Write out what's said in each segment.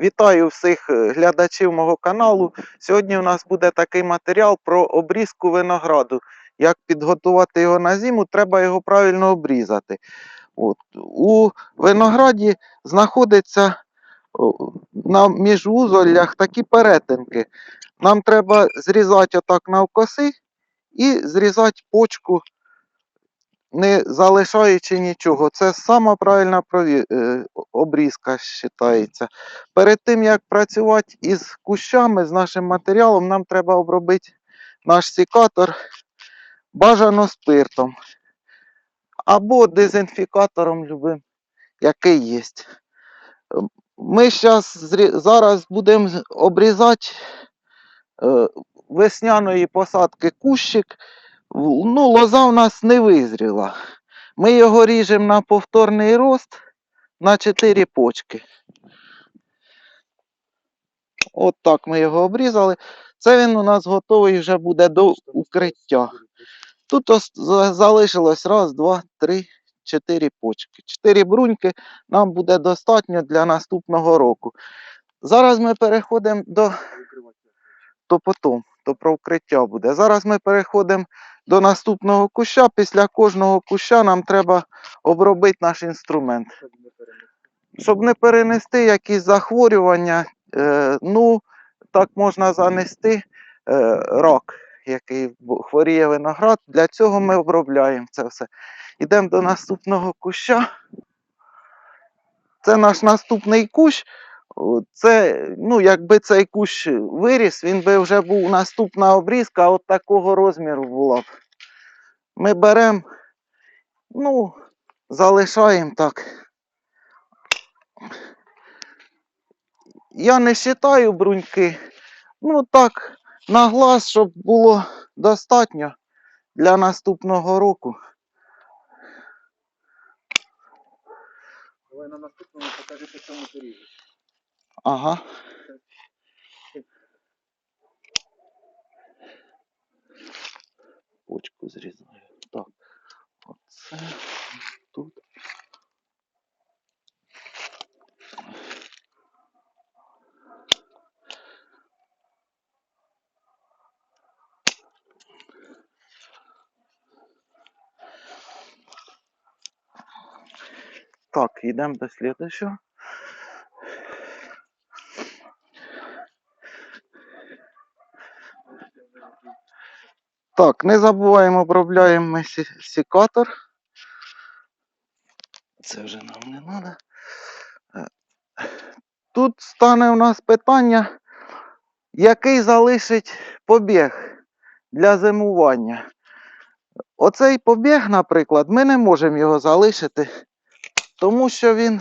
Вітаю всіх е, глядачів мого каналу. Сьогодні у нас буде такий матеріал про обрізку винограду. Як підготувати його на зиму, треба його правильно обрізати. От. У винограді знаходиться на міжвузоллях такі перетинки. Нам треба зрізати отак навкоси і зрізати почку, не залишаючи нічого. Це сама правильна е, обрізка вважається. Перед тим як працювати із кущами, з нашим матеріалом, нам треба обробити наш секатор бажано спиртом або дезінфікатором любим, який є. Ми щас, зараз будемо обрізати е, весняної посадки кущик. Ну, лоза в нас не визріла. Ми його ріжемо на повторний рост на 4 почки. От так ми його обрізали. Це він у нас готовий вже буде до укриття. Тут залишилось раз, два, три, чотири почки. Чотири бруньки нам буде достатньо для наступного року. Зараз ми переходимо до то потім, то про укриття буде. Зараз ми переходимо до наступного куща. Після кожного куща нам треба обробити наш інструмент. Щоб не перенести якісь захворювання, е, ну, так можна занести е, рак, який хворіє виноград. Для цього ми обробляємо це все. Йдемо до наступного куща. Це наш наступний кущ. Це, ну, якби цей кущ виріс, він би вже був наступна обрізка, от такого розміру була б. Ми беремо, ну, залишаємо так. Я не вважаю бруньки. Ну так, на глаз, щоб було достатньо для наступного року. Давай на наступному покажи, чому ти ріжеш. Ага. Почку зрізаю. Так. Оце тут. Так, йдемо до слідчого. Так, не забуваємо, обробляємо ми секатор. Це вже нам не треба. Тут стане у нас питання, який залишить побіг для зимування. Оцей побіг, наприклад, ми не можемо його залишити, тому що він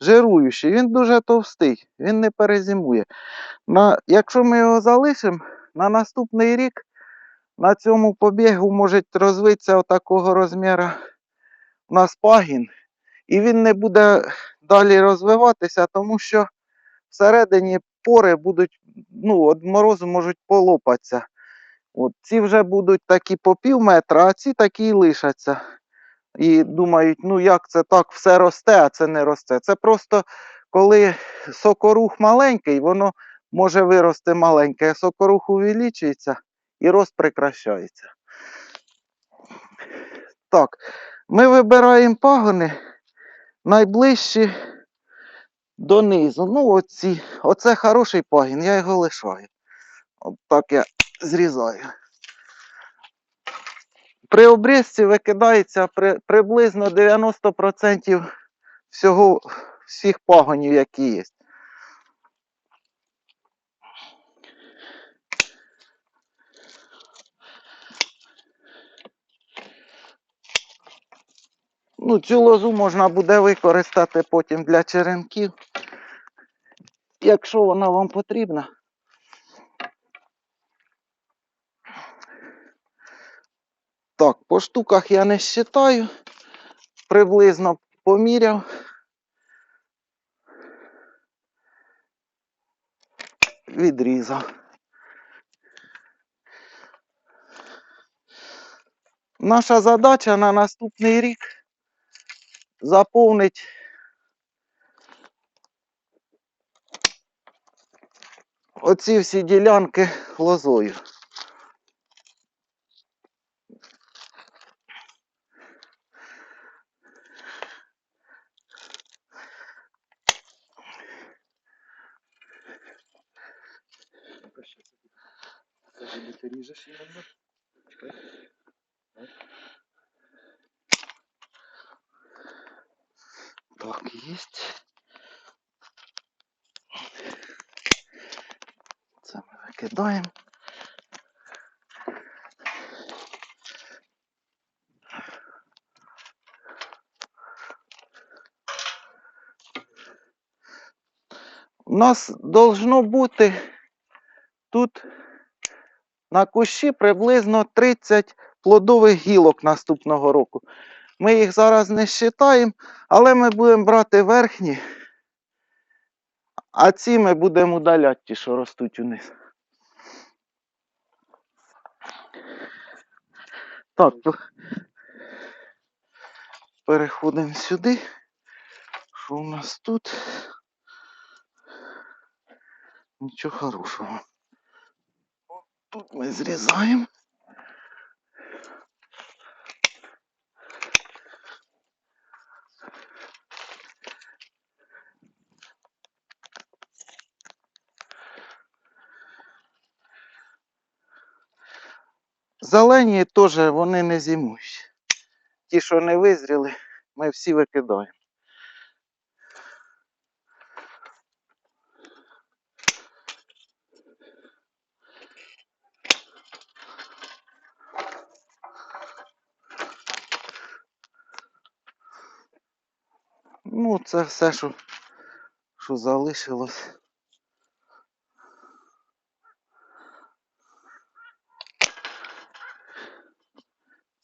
жируючий, він дуже товстий, він не перезимує. На, якщо ми його залишимо, на наступний рік на цьому побігу може розвитися отакого розміру у нас пагін, і він не буде далі розвиватися, тому що всередині пори будуть, ну, від морозу можуть полопатися. От ці вже будуть такі по пів метра, а ці такі і лишаться. І думають, ну як це так, все росте, а це не росте. Це просто коли сокорух маленький, воно може вирости маленьке, а сокорух увеличується і рост прекращається. Так, ми вибираємо пагони найближчі донизу. Ну, оці. Оце хороший пагін, я його лишаю. От так я зрізаю. При обрізці викидається при, приблизно 90% всього, всіх пагонів, які є. Ну, цю лозу можна буде використати потім для черенків, якщо вона вам потрібна. Так, по штуках я не считаю. Приблизно поміряв. Відрізав. Наша задача на наступний рік заповнить оці всі ділянки лозою. Ну-ка, ще це буде. Це буде ти ріжеш іменно. Чекай. Есть. Це ми викидаємо. У нас должно бути тут на кущі приблизно 30 плодових гілок наступного року. Ми їх зараз не считаємо, але ми будемо брати верхні, а ці ми будемо удаляти, ті, що ростуть униз. Так, переходимо сюди. Що у нас тут? Нічого хорошого. Тут ми зрізаємо. Зелені теж вони не зимують. Ті, що не визріли, ми всі викидаємо. Ну, це все, що, що залишилось.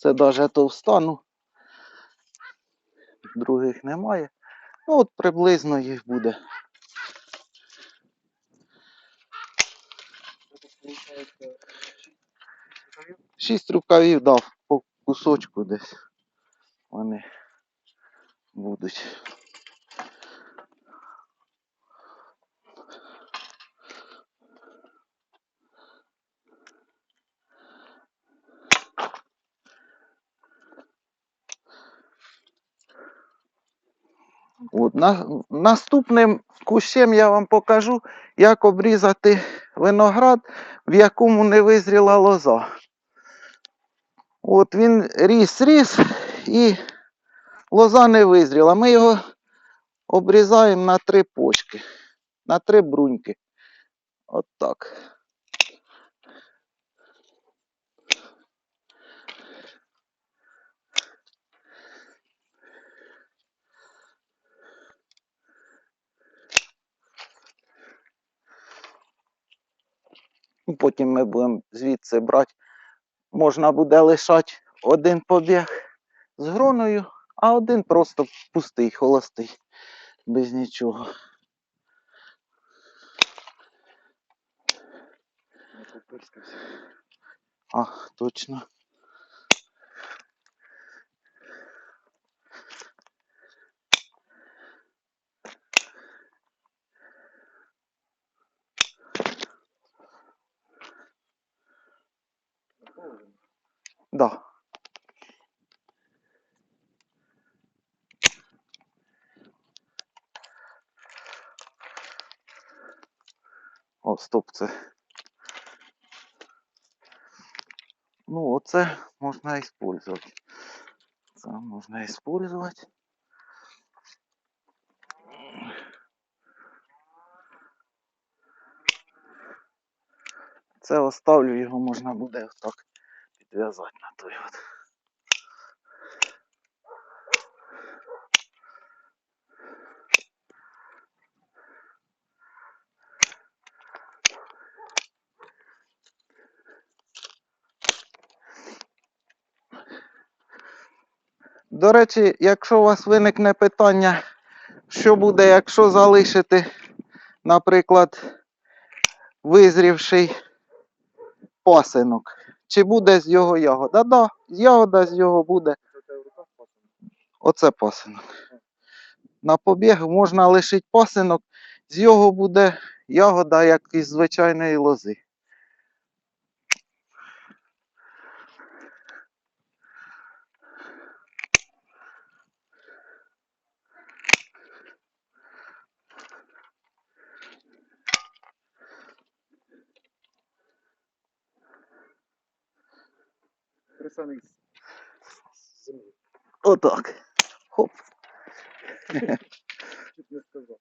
Це навіть товстану. Других немає. Ну, от приблизно їх буде. Шість рукавів дав по кусочку десь. Вони будуть. От, на, наступним кущем я вам покажу, як обрізати виноград, в якому не визріла лоза. От він ріс, ріс і лоза не визріла. Ми його обрізаємо на три почки, на три бруньки. От так. Потім ми будемо звідси брати. Можна буде лишати один побіг з гроною, а один просто пустий, холостий, без нічого. не. А, точно. Наповнено. Да. Стоп, це. Ну, оце можна использовать. Це можна использовать. Це оставлю, його можна буде отак підв'язати на той от. До речі, якщо у вас виникне питання, що буде, якщо залишити, наприклад, визрівший пасинок, чи буде з його ягода? Да, ягода з його буде. Оце пасинок. На побіг можна лишити пасинок. з його буде ягода, як із звичайної лози. Красаний з землі. Отак. Хоп. Чуть не сказав.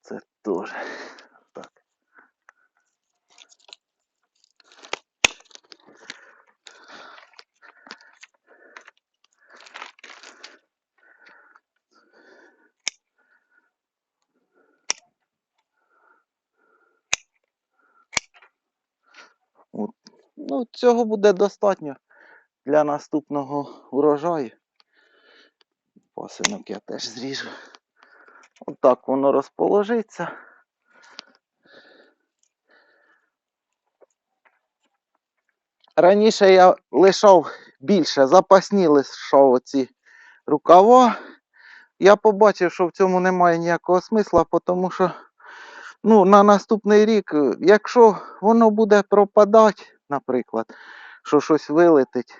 Це теж. Так. От. Ну, цього буде достатньо для наступного урожаю. Пасинок я теж зріжу. Отак воно розположиться. Раніше я лишав більше, запасні лишав оці рукава. Я побачив, що в цьому немає ніякого смисла, тому що ну, на наступний рік, якщо воно буде пропадати, наприклад, що щось вилетить,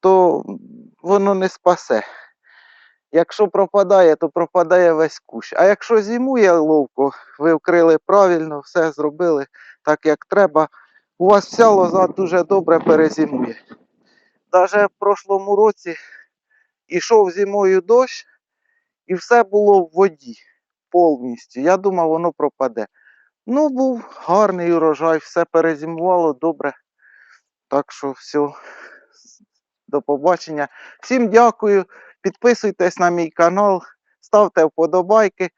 то воно не спасе. Якщо пропадає, то пропадає весь кущ. А якщо зимує ловко, ви вкрили правильно, все зробили так, як треба, у вас вся лоза дуже добре перезимує. Даже в прошлому році ішов зимою дощ, і все було в воді повністю. Я думав, воно пропаде. Ну, був гарний урожай, все перезимувало добре. Так що все, до побачення. Всім дякую. Підписуйтесь на мій канал, ставте вподобайки.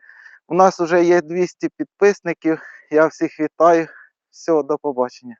У нас вже є 200 підписників. Я всіх вітаю. Все, до побачення.